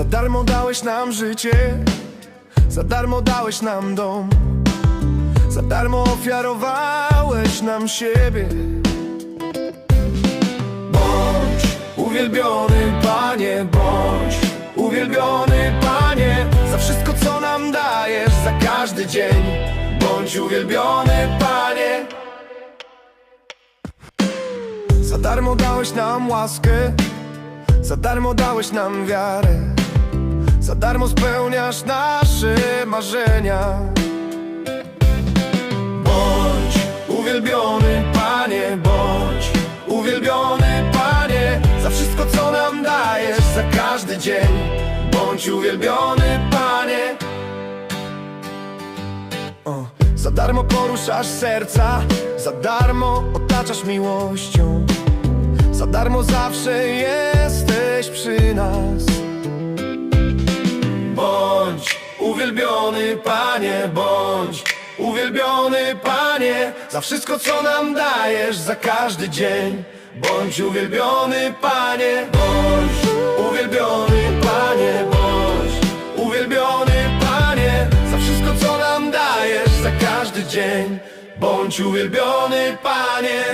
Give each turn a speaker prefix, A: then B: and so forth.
A: Za darmo dałeś nam życie. Za darmo dałeś nam dom. Za darmo ofiarowałeś nam siebie. Bądź uwielbiony Panie Bądź uwielbiony Panie. Za wszystko co nam dajesz Za każdy dzień. Bądź uwielbiony Panie. Za darmo dałeś nam łaskę. Za darmo dałeś nam wiarę Za darmo spełniasz nasze marzenia. Bądź uwielbiony Panie Bądź uwielbiony Panie. Za wszystko co nam dajesz Za każdy dzień. Bądź uwielbiony Panie. O, Za darmo poruszasz serca Za darmo otaczasz miłością. Za darmo zawsze jesteś przy nas uwielbiony Panie Bądź. Uwielbiony Panie Za wszystko co nam dajesz Za każdy dzień. Bądź uwielbiony Panie Bądź. Uwielbiony Panie Bądź. Uwielbiony Panie Za wszystko co nam dajesz Za każdy dzień. Bądź uwielbiony Panie